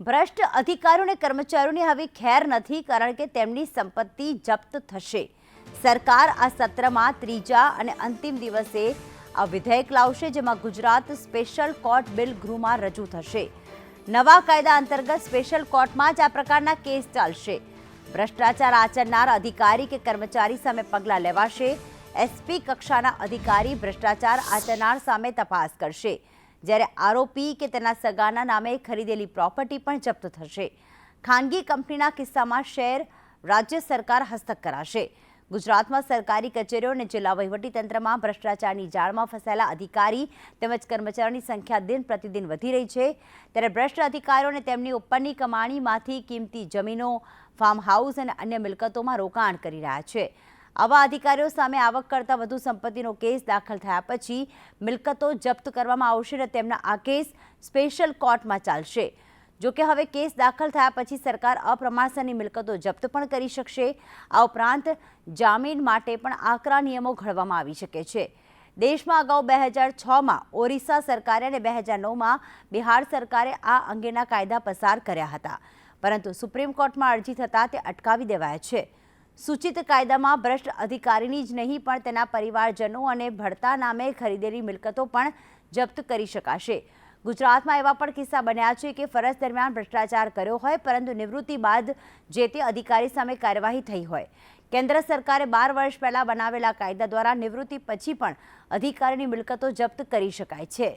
ભ્રષ્ટ અધિકારીઓ અને કર્મચારીઓની હવે ખેર નથી કારણ કે તેમની સંપત્તિ જપ્ત થશે. સરકાર આ સત્રમાં ત્રીજા અને અંતિમ દિવસે આ વિધેયક લાવશે જેમાં ગુજરાત સ્પેશિયલ કોર્ટ બિલ ગૃહમાં રજૂ થશે. નવા કાયદા અંતર્ગત સ્પેશિયલ કોર્ટમાં જ આ પ્રકારના કેસ ચાલશે. ભ્રષ્ટાચાર આચરનાર અધિકારી કે કર્મચારી સામે પગલાં લેવાશે. એસપી કક્ષાના અધિકારી ભ્રષ્ટાચાર આચરનાર સામે તપાસ કરશે. જ્યારે આરોપી કે તેના સગાના નામે ખરીદેલી પ્રોપર્ટી પણ જપ્ત થશે. ખાનગી કંપનીના કિસ્સામાં શેર રાજ્ય સરકાર હસ્તક કરાશે. ગુજરાતમાં સરકારી કચેરીઓ અને જિલ્લા વહીવટીતંત્રમાં ભ્રષ્ટાચારની જાળમાં ફસાયેલા અધિકારી તેમજ કર્મચારીઓની સંખ્યા દિન પ્રતિદિન વધી રહી છે. ત્યારે ભ્રષ્ટ અધિકારીઓ અને તેમની ઉપરની કમાણીમાંથી કિંમતી જમીનો ફાર્મ હાઉસ અને અન્ય મિલકતોમાં રોકાણ કરી રહ્યા છે. આવા અધિકારીઓ સામે આવક કરતાં વધુ સંપત્તિનો કેસ દાખલ થયા પછી મિલકતો જપ્ત કરવામાં આવશે અને તેમના આ કેસ સ્પેશિયલ કોર્ટમાં ચાલશે. જો કે હવે કેસ દાખલ થયા પછી સરકાર અપ્રમાણસરની મિલકતો જપ્ત પણ કરી શકશે. આ ઉપરાંત જામીન માટે પણ આકરા નિયમો ઘડવામાં આવી શકે છે. દેશમાં અગાઉ બે હજાર છમાં ઓરિસ્સા સરકારે અને બે હજાર નવમાં બિહાર સરકારે આ અંગેના કાયદા પસાર કર્યા હતા. પરંતુ સુપ્રીમ કોર્ટમાં અરજી થતાં તે અટકાવી દેવાયા છે. સૂચિત કાયદામાં ભ્રષ્ટ અધિકારીની જ નહીં, પણ તેના પરિવારજનો અને ભળતા નામે ખરીદેલી મિલકતો પણ જપ્ત કરી શકાશે. ગુજરાતમાં એવા પણ કિસ્સા બન્યા છે કે ફરજ દરમિયાન ભ્રષ્ટાચાર કર્યો હોય, પરંતુ નિવૃત્તિ બાદ જે તે અધિકારી સામે કાર્યવાહી થઈ હોય. કેન્દ્ર સરકારે બાર વર્ષ પહેલાં બનાવેલા કાયદા દ્વારા નિવૃત્તિ પછી પણ અધિકારીની મિલકતો જપ્ત કરી શકાય છે.